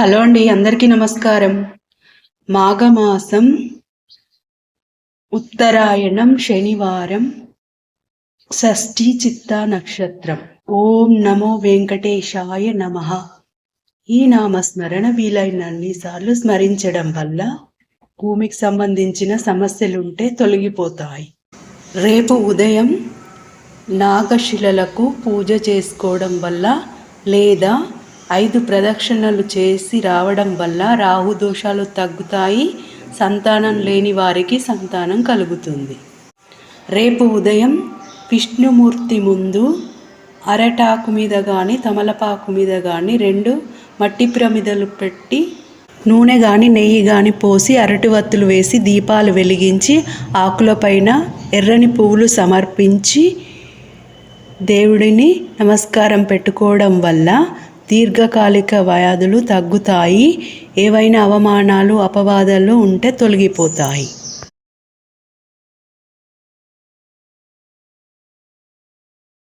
Hello అండి అందరికీ నమస్కారం. మాఘమాసం ఉత్తరాయణం శనివారం షష్ఠి చిత్తా నక్షత్రం. ఓం నమో వెంకటేశాయ నమ. ఈ నామస్మరణ వీలైనన్నిసార్లు స్మరించడం వల్ల భూమికి సంబంధించిన సమస్యలుంటే తొలగిపోతాయి. రేపు ఉదయం నాగశిలలకు పూజ చేసుకోవడం వల్ల లేదా ఐదు ప్రదక్షిణలు చేసి రావడం వల్ల రాహు దోషాలు తగ్గుతాయి సంతానం లేని వారికి సంతానం కలుగుతుంది. రేపు ఉదయం విష్ణుమూర్తి ముందు అరటాకు మీద కానీ తమలపాకు మీద కానీ రెండు మట్టి ప్రమిదలు పెట్టి నూనె కానీ నెయ్యి కానీ పోసి అరటి వత్తులు వేసి దీపాలు వెలిగించి ఆకులపైన ఎర్రని పువ్వులు సమర్పించి దేవుడిని నమస్కారం పెట్టుకోవడం వల్ల దీర్ఘకాలిక వ్యాధులు తగ్గుతాయి. ఏవైనా అవమానాలు అపవాదాలు ఉంటే తొలగిపోతాయి.